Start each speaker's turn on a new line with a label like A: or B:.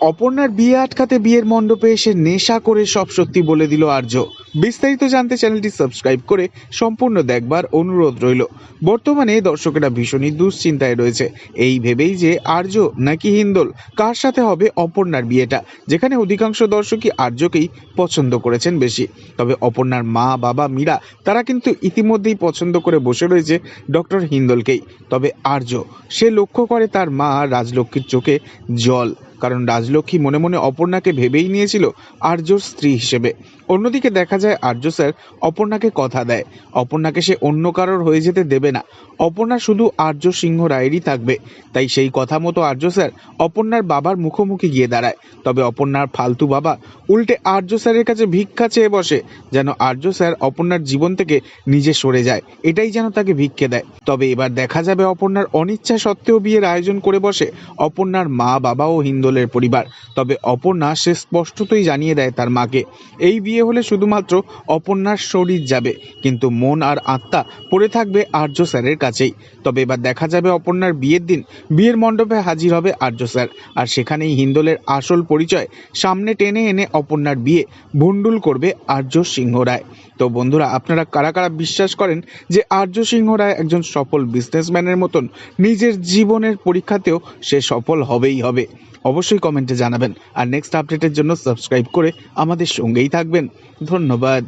A: অপর্ণার বিয়ে আটকাতে বিয়ের মণ্ডপে এসে নেশা করে সব সত্যি বলে দিল আর্য। বিস্তারিত জানতে চ্যানেলটি সাবস্ক্রাইব করে সম্পূর্ণ দেখবার অনুরোধ রইল। বর্তমানে দর্শকেরা ভীষণই দুশ্চিন্তায় রয়েছে। এই ভেবেই যে আর্য নাকি হিন্দোল, কার সাথে হবে অপর্ণার বিয়েটা? যেখানে অধিকাংশ দর্শকই আর্যকেই পছন্দ করেছেন বেশি। তবে অপর্ণার মা, বাবা, মীরা, তারা কিন্তু ইতিমধ্যেই পছন্দ করে বসে রয়েছে ডক্টর হিন্দোলকেই। তবে আর্য, সে লক্ষ্য করে তার মা রাজলক্ষ্মীর চোখে জল। কারণ রাজলক্ষ্মী মনে মনে অপর্ণাকে ভেবেই নিয়েছিল আর্যর স্ত্রী হিসেবে। অন্যদিকে দেখা যায়, আর্য স্যার অপর্ণাকে কথা দেয়। অপর্ণাকে সে অন্য কারোর হয়ে যেতে দেবে না। অপর্ণা শুধু আর্য সিংহ রায়েরই থাকবে। তাই সেই কথা মতো আর্য স্যার অপর্ণার বাবার মুখোমুখি গিয়ে দাঁড়ায়। তবে অপর্ণার ফালতু বাবা উল্টে আর্য স্যারের কাছে ভিক্ষা চেয়ে বসে, যেন আর্য স্যার অপর্ণার জীবন থেকে নিজে সরে যায়। এটাই যেন তাকে ভিক্ষে দেয়। তবে এবার দেখা যাবে অপর্ণার অনিচ্ছা সত্ত্বেও বিয়ের আয়োজন করে বসে অপর্ণার মা বাবা ও হিন্দোলের পরিবার। তবে অপর্ণা সে স্পষ্টতই জানিয়ে দেয় তার মাকে, এই বিয়ে হলে শুধুমাত্র অপর্ণার শরীর যাবে, কিন্তু মন আর আত্মা পড়ে থাকবে আর্য স্যারের কাছেই। তবে এবার দেখা যাবে অপর্ণার বিয়ের দিন। বিয়ের মণ্ডপে হাজির হবে আর্য স্যার। আর সেখানেই হিন্দলের আসল পরিচয় সামনে টেনে এনে অপর্ণার বিয়ে ভুন্ডুল করবে আর্য সিংহ রায়। তো বন্ধুরা, আপনারা কারা কারা বিশ্বাস করেন যে আর্য সিংহ রায় একজন সফল বিজনেসম্যানের মতন নিজের জীবনের পরীক্ষাতেও সে সফল হবেই হবে? অবশ্যই কমেন্টে জানাবেন। আর নেক্সট আপডেটের জন্য সাবস্ক্রাইব করে আমাদের সঙ্গেই থাকবেন। ধন্যবাদ।